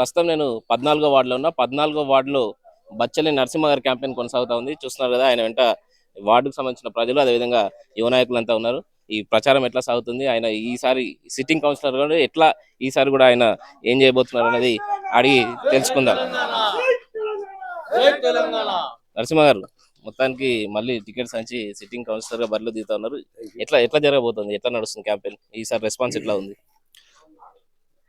ప్రస్తుతం నేను పద్నాలుగో వార్డులో ఉన్నా. పద్నాలుగో వార్డులో బచ్చలి నరసింహ గారి క్యాంపెయిన్ కొనసాగుతా ఉంది. చూస్తున్నారు కదా ఆయన వెంట వార్డుకు సంబంధించిన ప్రజలు అదేవిధంగా యువ నాయకులంతా ఉన్నారు. ఈ ప్రచారం ఎట్లా సాగుతుంది? ఆయన ఈసారి సిట్టింగ్ కౌన్సిలర్ కూడా ఎట్లా ఈసారి కూడా ఆయన ఏం చేయబోతున్నారు అనేది అడిగి తెలుసుకుందాం. నరసింహ గారు మొత్తానికి మళ్ళీ టికెట్స్ సంచి సిట్టింగ్ కౌన్సిలర్గా బరిలో దిగుతా ఉన్నారు. ఎట్లా ఎట్లా జరగబోతుంది? ఎట్లా నడుస్తుంది క్యాంపెయిన్? ఈసారి రెస్పాన్స్ ఎట్లా ఉంది?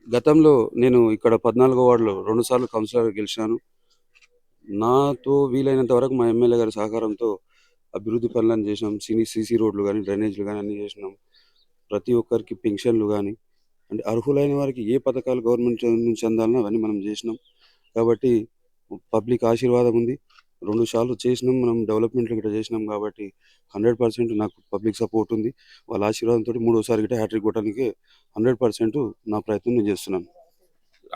గతంలో నేను ఇక్కడ పద్నాలుగో వార్డులో రెండుసార్లు కౌన్సిలర్ గెలిచాను. నాతో వీలైనంత వరకు మా ఎమ్మెల్యే గారి సహకారంతో అభివృద్ధి పనులను చేసినాం. సినీ సీసీ రోడ్లు కానీ డ్రైనేజ్లు కానీ అన్ని చేసినాం. ప్రతి ఒక్కరికి పెన్షన్లు కానీ అంటే అర్హులైన వారికి ఏ పథకాలు గవర్నమెంట్ నుంచి అందాలనో అవన్నీ మనం చేసినాం. కాబట్టి పబ్లిక్ ఆశీర్వాదం ఉంది. రెండు సార్లు చేసినాం మనం డెవలప్మెంట్లు గిట్ట చేసినాం కాబట్టి హండ్రెడ్ పర్సెంట్ నాకు పబ్లిక్ సపోర్ట్ ఉంది. వాళ్ళ ఆశీర్వాదంతో మూడోసారి గిట్ట హ్యాట్రిక్ కొట్టడానికి హండ్రెడ్ పర్సెంట్ నా ప్రయత్నం నేను చేస్తున్నాను.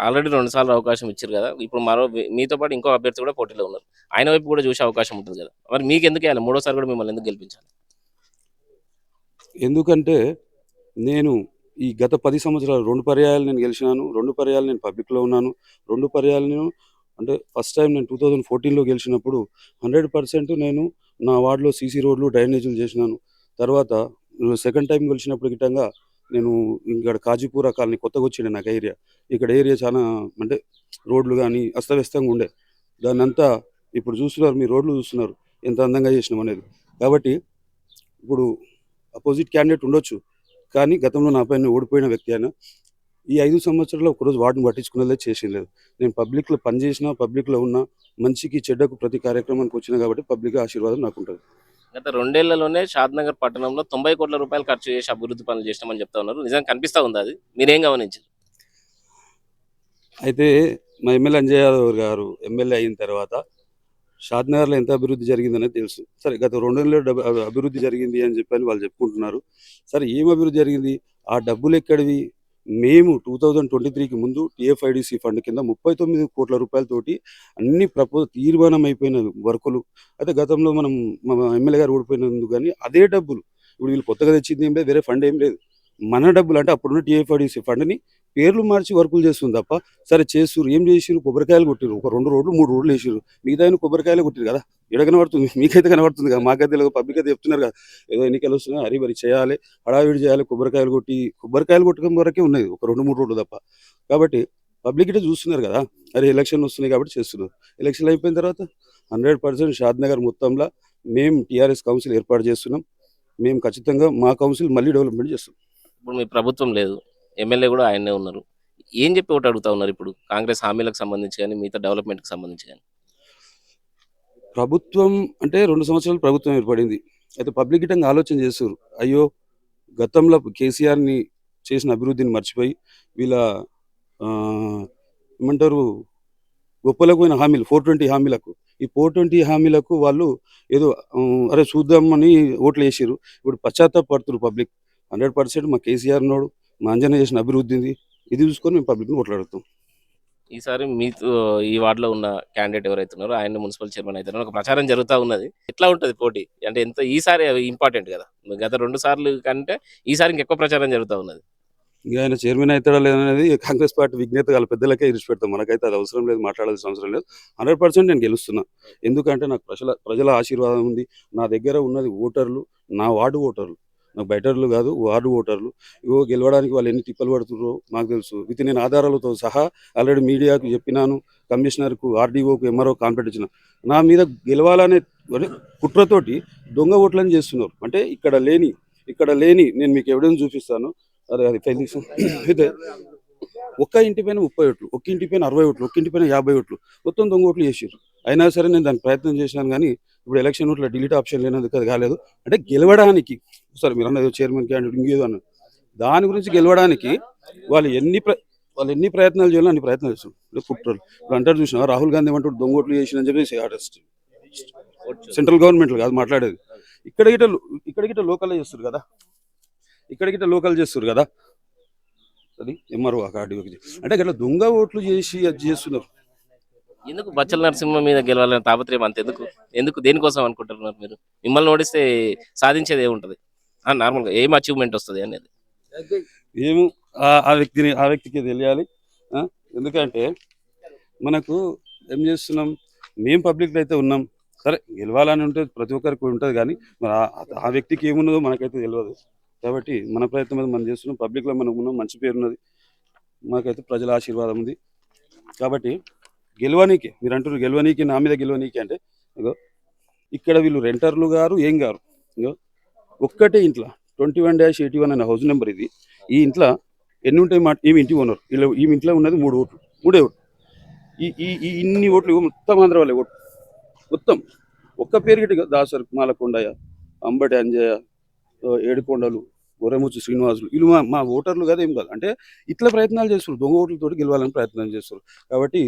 ఆల్రెడీ రెండు సార్లు అవకాశం ఇచ్చారు కదా ఇప్పుడు మరో మీతో పాటు ఇంకో అభ్యర్థి కూడా పోటీలో ఉన్నారు. ఆయన వైపు కూడా చూసే అవకాశం ఉంటుంది కదా. మరి మీకు ఎందుకు వేయాలి? మూడోసారి కూడా మిమ్మల్ని ఎందుకు గెలిపించాలి? ఎందుకంటే నేను ఈ గత పది సంవత్సరాలు రెండు పర్యాయాలు నేను గెలిచినాను రెండు పర్యాలు నేను పబ్లిక్లో ఉన్నాను రెండు పర్యాలు నేను అంటే ఫస్ట్ టైం నేను టూ థౌజండ్ ఫోర్టీన్లో గెలిచినప్పుడు హండ్రెడ్ పర్సెంట్ నేను నా వార్డులో సీసీ రోడ్లు డ్రైనేజీలు చేసినాను. తర్వాత సెకండ్ టైం గెలిచినప్పుడు గిట్టంగా నేను ఇక్కడ కాజీపూర కాలనీ కొత్తగా వచ్చిండే నాకు ఏరియా ఇక్కడ ఏరియా చాలా అంటే రోడ్లు కానీ అస్తవ్యస్తంగా ఉండే. దాన్ని అంతా ఇప్పుడు చూస్తున్నారు మీ రోడ్లు చూస్తున్నారు ఎంత అందంగా చేసినాం అనేది. కాబట్టి ఇప్పుడు అపోజిట్ క్యాండిడేట్ ఉండొచ్చు. కానీ గతంలో నా పైన ఓడిపోయిన వ్యక్తి అయినా ఈ ఐదు సంవత్సరాల్లో ఒకరోజు వార్డుని పట్టించుకునేది చేసిన లేదు. నేను పబ్లిక్లో పనిచేసిన పబ్లిక్లో ఉన్న మంచికి చెడ్డకు ప్రతి కార్యక్రమానికి వచ్చిన కాబట్టి పబ్లిక్ ఆశీర్వాదం నాకు ఉంటుంది గత రెండేళ్ళలోనే షాద్నగర్ పట్టణంలో తొంభై కోట్ల రూపాయలు ఖర్చు చేసి అభివృద్ధి పనులు చేసినామని చెప్తా ఉన్నారు. నిజంగా కనిపిస్తా ఉంది అది? మీరేం గమనించారు? అయితే మా ఎమ్మెల్యే అంజయ్ యాదవ్ గారు ఎమ్మెల్యే అయిన తర్వాత షాద్నగర్లో ఎంత అభివృద్ధి జరిగిందనేది తెలుసు. సరే గత డబ్బు అభి- అభివృద్ధి జరిగింది అని చెప్పని వాళ్ళు చెప్పుకుంటున్నారు. సరే ఏం అభివృద్ధి జరిగింది? ఆ డబ్బులు ఎక్కడివి? మేము టూ థౌజండ్ ట్వంటీ త్రీకి ముందు టీఎఫ్ఐడిసి ఫండ్ కింద ముప్పై తొమ్మిది కోట్ల రూపాయలతోటి అన్ని ప్రపో తీర్మానం అయిపోయిన వర్కులు. అయితే గతంలో మనం మా ఎమ్మెల్యే గారు ఓడిపోయినందుకు కానీ అదే డబ్బులు. ఇప్పుడు వీళ్ళు కొత్తగా తెచ్చింది ఏం లేదు వేరే ఫండ్ ఏం లేదు. మన డబ్బులు అంటే అప్పుడున్న టీఎఫ్ఐడిసి ఫండ్ని పేర్లు మార్చి వర్కులు చేస్తుంది తప్ప సరే చేస్తున్నారు ఏం చేసిరు కొబ్బరికాయలు కొట్టిరు ఒక రెండు రోడ్లు మూడు రోడ్లు వేసిరు మిగతా కొబ్బరికాయలు కొట్టిరు కదా? ఎడ కనబడుతుంది మీకైతే కనబడుతుంది కదా? మాకైతే పబ్లిక్ అయితే చెప్తున్నారు కదా? ఏదో ఎన్నికలు వస్తున్నాయి హరి మరి చేయాలి హడావిడి చేయాలి కొబ్బరికాయలు కొట్టి కొబ్బరికాయలు కొట్టడం వరకే ఉన్నది ఒక రెండు మూడు రోడ్లు తప్ప. కాబట్టి పబ్లిక్ ఇటే చూస్తున్నారు కదా? అరే ఎలక్షన్ వస్తున్నాయి కాబట్టి చేస్తున్నారు. ఎలక్షన్ అయిపోయిన తర్వాత హండ్రెడ్ పర్సెంట్ షాద్నగర్ మొత్తంలో మేము టీఆర్ఎస్ కౌన్సిల్ ఏర్పాటు చేస్తున్నాం. మేము ఖచ్చితంగా మా కౌన్సిల్ మళ్ళీ డెవలప్మెంట్ చేస్తాం ఇప్పుడు మీ ప్రభుత్వం లేదు. ఎమ్మెల్యే కూడా ఆయనే ఉన్నారు. ఏం చెప్పి ఒకటి అడుగుతా ఉన్నారు ఇప్పుడు? కాంగ్రెస్ హామీలకు సంబంధించి కానీ మిగతా డెవలప్మెంట్కి సంబంధించి కానీ. ప్రభుత్వం అంటే రెండు సంవత్సరాలు ప్రభుత్వం ఏర్పడింది. అయితే పబ్లిక్ గిట్టంగా ఆలోచన చేస్తారు అయ్యో గతంలో కేసీఆర్ని చేసిన అభివృద్ధిని మర్చిపోయి వీళ్ళ ఏమంటారు గొప్పలకు పోయిన హామీలు ఫోర్ ట్వంటీ హామీలకు. ఈ ఫోర్ ట్వంటీ హామీలకు వాళ్ళు ఏదో అరే చూద్దామని ఓట్లు వేసారు ఇప్పుడు పశ్చాత్తాపడుతున్నారు పబ్లిక్. హండ్రెడ్ పర్సెంట్ మా కేసీఆర్ నోడు మా అంజన చేసిన అభివృద్ధింది ఇది చూసుకొని మేము పబ్లిక్ని ఓట్లాడుతాం. ఈసారి మీతో ఈ వార్డులో ఉన్న క్యాండిడేట్ ఎవరైతే ఉన్నారో ఆయన మున్సిపల్ చైర్మన్ అవుతారో ఒక ప్రచారం జరుగుతూ ఉన్నది. ఎట్లా ఉంటుంది పోటీ? అంటే ఎంత ఈసారి ఇంపార్టెంట్ కదా. గత రెండు సార్లు కంటే ఈసారి ఇంకెక్కువ ప్రచారం జరుగుతూ ఉన్నది. ఇంకా ఆయన చైర్మన్ అవుతాడా లేదనేది కాంగ్రెస్ పార్టీ విజ్ఞత వాళ్ళ పెద్దలకే ఇరిచి పెడతాం. మనకైతే అది అవసరం లేదు మాట్లాడాల్సిన అవసరం లేదు. హండ్రెడ్ పర్సెంట్ నేను గెలుస్తున్నా. ఎందుకంటే నాకు ప్రజల ప్రజల ఆశీర్వాదం ఉంది. నా దగ్గర ఉన్నది ఓటర్లు నా వార్డు ఓటర్లు. నాకు బయటర్లు కాదు వార్డు ఓటర్లు. ఇవో గెలవడానికి వాళ్ళు ఎన్ని తిప్పలు పడుతున్నారో నాకు తెలుసు. విత్ నేను ఆధారాలతో సహా ఆల్రెడీ మీడియాకు చెప్పినాను కమిషనర్కు ఆర్డీఓకు ఎంఆర్ఓ కాన్ఫిడెంట్ ఇచ్చిన నా మీద గెలవాలనే కుట్రతోటి దొంగ ఓట్లని చేస్తున్నారు. అంటే ఇక్కడ లేని ఇక్కడ లేని నేను మీకు ఎవిడెన్స్ చూపిస్తాను. అరే అది ఫైల్ అయితే ఒక్క ఇంటి పైన ముప్పై ఓట్లు ఒక్క ఇంటి పైన అరవై ఓట్లు ఒక్క ఇంటి పైన యాభై ఓట్లు మొత్తం దొంగ ఓట్లు చేసారు అయినా సరే నేను దాని ప్రయత్నం చేశాను కానీ ఇప్పుడు ఎలక్షన్ ఓట్ల డిలీట్ ఆప్షన్ లేనందుకు అది కాలేదు. అంటే గెలవడానికి సరే మీరు అన్నది చైర్మన్ క్యాండిడేట్ ఇంకేదో అన్న దాని గురించి గెలవడానికి వాళ్ళు ఎన్ని వాళ్ళు ఎన్ని ప్రయత్నాలు చేయాలో అన్ని ప్రయత్నాలు చేస్తున్నారు. కుట్రలు. ఇప్పుడు అంటారు చూసిన రాహుల్ గాంధీ వంటి దొంగ ఓట్లు చేసిన చెప్పేసి ఆర్టిస్ట్ సెంట్రల్ గవర్నమెంట్ కాదు మాట్లాడేది. ఇక్కడ గిట్ట ఇక్కడ గిట్ట లోకల్ చేస్తారు కదా? ఇక్కడ గిట్ట లోకల్ చేస్తారు కదా? అది ఎంఆర్ఓ ఆర్డీఓకి అంటే ఇట్లా దొంగ ఓట్లు చేసి అది చేస్తున్నారు. ఎందుకు బచ్చల నరసింహ మీద గెలవాలని తాపత్రయం అంత ఎందుకు ఎందుకు? దేనికోసం అనుకుంటున్నారు మీరు? మిమ్మల్ని ఓడిస్తే సాధించేది ఏముంటది? నార్మల్గా ఏం అచీవ్మెంట్ వస్తుంది అనేది? ఏమో ఆ- వ్యక్తిని ఆ వ్యక్తికి తెలియాలి ఎందుకంటే మనకు ఏం చేస్తున్నాం? మేము పబ్లిక్లో అయితే ఉన్నాం. సరే గెలవాలని ఉంటే ప్రతి ఒక్కరికి ఉంటుంది కానీ మరి ఆ- వ్యక్తికి ఏమున్నదో మనకైతే తెలియదు. కాబట్టి మన ప్రయత్నం అయితే మనం చేస్తున్నాం. పబ్లిక్లో మనకు ఉన్నాం మంచి పేరు ఉన్నది. మాకైతే ప్రజల ఆశీర్వాదం ఉంది. కాబట్టి గెలవనీకి మీరు అంటారు గెలవనీకి నా మీద గెలవనీకి అంటే ఇగో ఇక్కడ వీళ్ళు రెంటర్లు గారు ఏం గారు? ఇగో ఒక్కటే ఇంట్లో. Twenty one dash eighty one అనే హౌస్ నెంబర్ ఇది. ఈ ఇంట్లో ఎన్ని ఉంటాయి మా ఈమె ఇంటి ఓనర్. ఇలా ఈమె ఇంట్లో ఉన్నది మూడు ఓట్లు. మూడే ఓట్లు. ఈ ఈ ఇన్ని ఓట్లు మొత్తం ఆంధ్ర వాళ్ళే ఓట్లు. మొత్తం. ఒక్క పేరు దాసర్ మాలకొండయ్య అంబటి అంజయ్య ఏడుకొండలు గొర్రెమూచి శ్రీనివాసులు. వీళ్ళు మా మా ఓటర్లు కదా ఏం కాదు. అంటే ఇట్లా ప్రయత్నాలు చేస్తారు దొంగ ఓట్లతో గెలవాలని ప్రయత్నం చేస్తారు కాబట్టి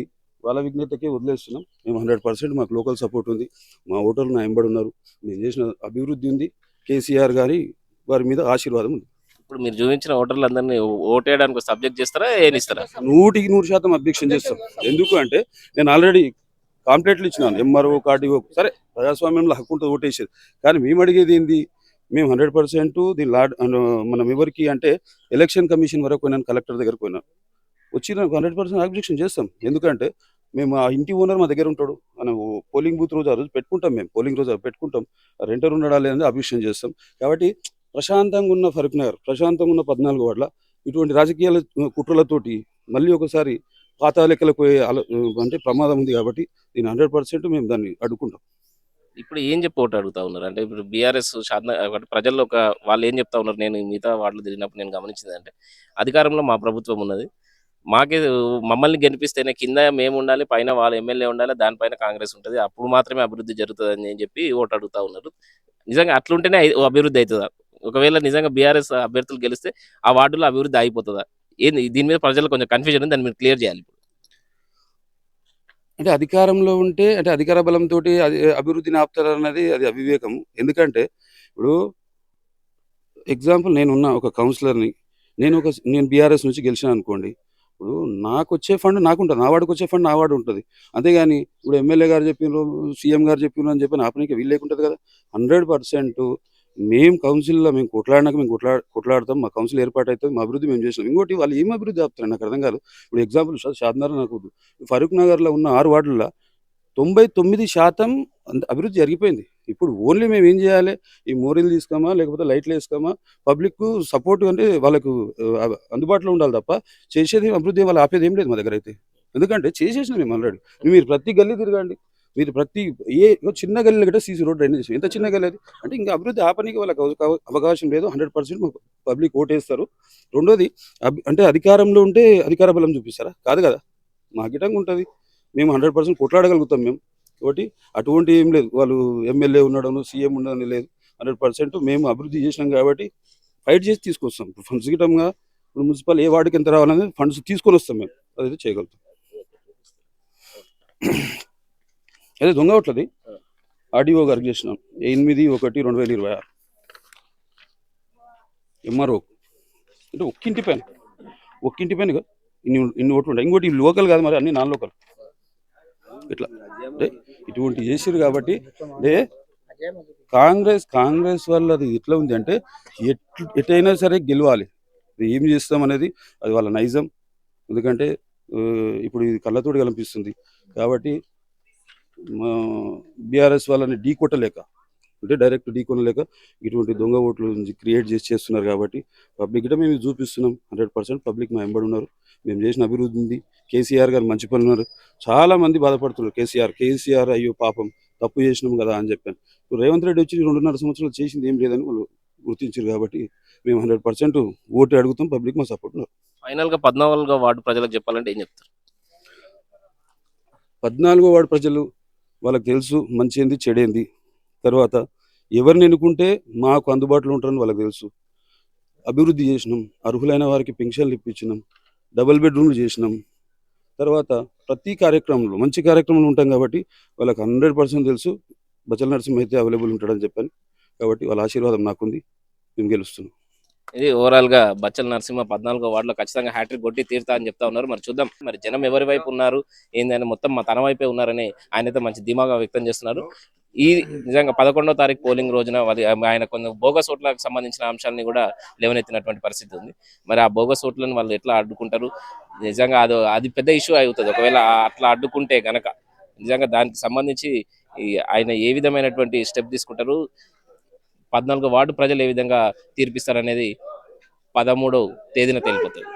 వాళ్ళ విజ్ఞతకే వదిలేస్తున్నాం. మేము హండ్రెడ్ పర్సెంట్ మాకు లోకల్ సపోర్ట్ ఉంది. మా ఓటర్లు నా ఎంబడి ఉన్నారు. మేము చేసిన అభివృద్ధి ఉంది. కేసీఆర్ గారి వారి మీద ఆశీర్వాదం ఉంది. ఇప్పుడు మీరు చూపించిన ఓటర్లందరినీ ఓటేయడానికి సబ్జెక్ట్ చేస్తారా ఏనిస్తారా నూటికి నూరు శాతం అబ్జెక్షన్ చేస్తాం. ఎందుకు అంటే నేను ఆల్రెడీ కాంప్లైంట్లు ఇచ్చినాను. ఎంఆర్ఓ కార్డిఓ సరే ప్రజాస్వామ్యంలో హక్కు ఉంటుంది ఓటేసేది. కానీ మేము అడిగేది ఏంది? మేము హండ్రెడ్ పర్సెంట్ దీని లాడ్ మనం ఎవరికి అంటే ఎలక్షన్ కమిషన్ వరకు పోయినాను కలెక్టర్ దగ్గరకు పోయినాను. వచ్చిన హండ్రెడ్ పర్సెంట్ అబ్జెక్షన్ చేస్తాం. ఎందుకంటే మేము ఆ ఇంటి ఓనర్ మా దగ్గర ఉంటాడు. మనం పోలింగ్ బూత్ రోజు ఆ రోజు పెట్టుకుంటాం మేము. పోలింగ్ రోజు పెట్టుకుంటాం. రెంటర్ ఉండడా లేదని అబ్జెక్షన్ చేస్తాం. కాబట్టి ప్రశాంతంగా ఉన్న ఫరూక్ నగర్ ప్రశాంతంగా ఉన్న పద్నాలుగు వార్డుల ఇటువంటి రాజకీయాల కుట్రలతోటి మళ్ళీ ఒకసారి పాత లెక్కలకు పోయే అంటే ప్రమాదం ఉంది కాబట్టి దీని హండ్రెడ్ పర్సెంట్ మేము దాన్ని అడ్డుకుంటాం. ఇప్పుడు ఏం చెప్పి అడుగుతా ఉన్నారు? అంటే ఇప్పుడు బీఆర్ఎస్ శాతం ప్రజల్లో ఒక వాళ్ళు ఏం చెప్తా ఉన్నారు? నేను మిగతా వాళ్ళు తిరిగినప్పుడు నేను గమనించింది అంటే అధికారంలో మా ప్రభుత్వం ఉన్నది. మాకే మమ్మల్ని గెలిపిస్తేనే కింద మేము ఉండాలి పైన వాళ్ళ ఎమ్మెల్యే ఉండాలి దానిపైన కాంగ్రెస్ ఉంటుంది. అప్పుడు మాత్రమే అభివృద్ధి జరుగుతుంది అని చెప్పి ఓటు అడుగుతా ఉన్నారు. నిజంగా అట్లుంటేనే అభివృద్ధి అవుతుందా ఒకవేళ నిజంగా బీఆర్ఎస్ అభ్యర్థులు గెలిస్తే ఆ వార్డులో అభివృద్ధి అయిపోతుందా? ఏంది దీని మీద ప్రజలు కొంచెం కన్ఫ్యూజన్ ఉంది దాన్ని మీరు క్లియర్ చేయాలి ఇప్పుడు. అంటే అధికారంలో ఉంటే అంటే అధికార బలంతో అభివృద్ధిని ఆపుతారు అన్నది అది అవివేకం. ఎందుకంటే ఇప్పుడు ఎగ్జాంపుల్ నేనున్న ఒక కౌన్సిలర్ని నేను ఒక నేను బీఆర్ఎస్ నుంచి గెలిచిన అనుకోండి. ఇప్పుడు నాకు వచ్చే ఫండ్ నాకు ఉంటుంది నా వాడికి వచ్చే ఫండ్ నా వాడు ఉంటుంది. అంతేగాని ఇప్పుడు ఎమ్మెల్యే గారు చెప్పినారు సీఎం గారు చెప్పినారు అని చెప్పి నా పనికి వీలు లేకుంటుంది కదా. హండ్రెడ్ పర్సెంట్ మేము కౌన్సిల్లో మేము కొట్లాడినాక మేము కొట్లా కొట్లాడతాం. మా కౌన్సిల్ ఏర్పాటు అవుతుంది మా అభివృద్ధి మేము చేసినాం. ఇంకోటి వాళ్ళు ఏం అభివృద్ధి ఆపుతారు నాకు అర్థం కాదు. ఇప్పుడు ఎగ్జాంపుల్ షాద్నగర్ నాకు ఫరూక్ నగర్లో ఉన్న ఆరు వార్డుల్లో తొంభై తొమ్మిది శాతం అంత అభివృద్ధి జరిగిపోయింది. ఇప్పుడు ఓన్లీ మేము ఏం చేయాలి? ఈ మోరీలు తీసుకోమా లేకపోతే లైట్లు వేసుకోమా పబ్లిక్ సపోర్ట్ అంటే వాళ్ళకు అందుబాటులో ఉండాలి తప్ప చేసేది అభివృద్ధి వాళ్ళు ఆపేది ఏం లేదు మా దగ్గర అయితే. ఎందుకంటే చేసేసిన మేము ఆల్రెడీ మీరు ప్రతి గల్లీ తిరగండి. మీరు ప్రతి ఏ చిన్న గల్లీ గట్రా సీసీ రోడ్ డ్రైనేజ్ ఎంత చిన్న గల్లీ అది? అంటే ఇంకా అభివృద్ధి ఆపనికి వాళ్ళకి అవకాశం లేదు. హండ్రెడ్ పర్సెంట్ పబ్లిక్ ఓటేస్తారు. రెండోది అభి- అంటే అధికారంలో ఉంటే అధికార బలం చూపిస్తారా? కాదు కదా. మా గిటంగా ఉంటుంది. మేము హండ్రెడ్ పర్సెంట్ కొట్లాడగలుగుతాం మేము. కాబట్టి అటువంటి ఏం లేదు. వాళ్ళు ఎమ్మెల్యే ఉండడం సీఎం ఉండడం లేదు. హండ్రెడ్ పర్సెంట్ మేము అభివృద్ధి చేసినాం కాబట్టి ఫైట్ చేసి తీసుకొస్తాం. ఫండ్స్ గిటంగా ఇప్పుడు మున్సిపల్ ఏ వార్డుకి ఎంత రావాలనేది ఫండ్స్ తీసుకొని వస్తాం మేము. అదైతే చేయగలుగుతాం. అదే దొంగ ఓట్లది ఆర్డీఓ గారికి చేసినాం. ఎనిమిది ఒకటి రెండు వేల ఇరవై ఆరు. ఎంఆర్ఓ. అంటే ఒక్కింటి పైన. ఒక్కింటి పైన ఇన్ని ఇన్ని ఓట్లు ఉంటాయి. ఇంకోటి లోకల్ కాదు మరి అన్ని నాన్ లోకల్. ఇట్లా అంటే ఇటువంటి చేసిరు కాబట్టి అంటే కాంగ్రెస్ కాంగ్రెస్ వాళ్ళది ఎట్లా ఉంది అంటే ఎటైనా సరే గెలవాలి. ఏం చేస్తాం అనేది అది వాళ్ళ నైజం. ఎందుకంటే ఇప్పుడు ఇది కళ్ళతోటి కనిపిస్తుంది. కాబట్టి బీఆర్ఎస్ వాళ్ళని ఢీ కొట్టలేక అంటే డైరెక్ట్ ఢీ కొనలేక ఇటువంటి దొంగ ఓట్లు క్రియేట్ చేసి చేస్తున్నారు కాబట్టి పబ్లిక్ గిட்ட మేము చూపిస్తున్నాం. హండ్రెడ్ పర్సెంట్ పబ్లిక్ మా ఎంబడి ఉన్నారు. మేము చేసిన అభివృద్ధి ఉంది. కేసీఆర్ గారు మంచి పనులు ఉన్నారు. చాలా మంది బాధపడుతున్నారు. కేసీఆర్ కేసీఆర్ అయ్యో పాపం తప్పు చేసినాం కదా అని చెప్పాను. ఇప్పుడు రేవంత్ రెడ్డి వచ్చి రెండున్నర సంవత్సరాలు చేసింది ఏం లేదని వాళ్ళు గుర్తించారు కాబట్టి మేము హండ్రెడ్ పర్సెంట్ ఓటు అడుగుతాం. పబ్లిక్ మా సపోర్ట్ ఉన్నారు. ఫైనల్గా పద్నాలుగో వార్డు ప్రజలకు చెప్పాలంటే ఏం చెప్తారు? పద్నాలుగో వాడు ప్రజలు వాళ్ళకి తెలుసు మంచి ఏంది చెడేంది తర్వాత ఎవరిని ఎన్నుకుంటే మాకు అందుబాటులో ఉంటారని వాళ్ళకి తెలుసు. అభివృద్ధి చేసినాం అర్హులైన వారికి పెన్షన్లు ఇప్పించినాం డబుల్ బెడ్రూమ్లు చేసినాం. తర్వాత ప్రతి కార్యక్రమంలో మంచి కార్యక్రమాలు ఉంటాం కాబట్టి వాళ్ళకి హండ్రెడ్ పర్సెంట్ తెలుసు బచల నరసింహ అయితే అవైలబుల్ ఉంటాడని చెప్పాను కాబట్టి వాళ్ళ ఆశీర్వాదం నాకుంది. మేము గెలుస్తున్నాం. ఇది ఓవరాల్గా బచ్చల నరసింహ పద్నాలుగో వార్డులో ఖచ్చితంగా హ్యాట్రిక్ కొట్టి తీరుతా అని చెప్తా ఉన్నారు. మరి చూద్దాం. మరి జనం ఎవరి వైపు ఉన్నారు? ఏందని మొత్తం మా తన వైపే ఉన్నారని ఆయన అయితే మంచి ధీమాగా వ్యక్తం చేస్తున్నారు. ఈ నిజంగా పదకొండో తారీఖు పోలింగ్ రోజున ఆయన కొన్ని బోగస్ ఓట్లకు సంబంధించిన అంశాలని కూడా లేవనెత్తినటువంటి పరిస్థితి ఉంది. మరి ఆ బోగస్ ఓట్లను వాళ్ళు ఎట్లా అడ్డుకుంటారు? నిజంగా అది అది పెద్ద ఇష్యూ అవుతుంది ఒకవేళ అట్లా అడ్డుకుంటే గనక నిజంగా దానికి సంబంధించి ఆయన ఏ విధమైనటువంటి స్టెప్ తీసుకుంటారు? పద్నాలుగు వార్డు ప్రజలు ఏ విధంగా తీర్పిస్తారు అనేది పదమూడవ తేదీన తెలిపోతుంది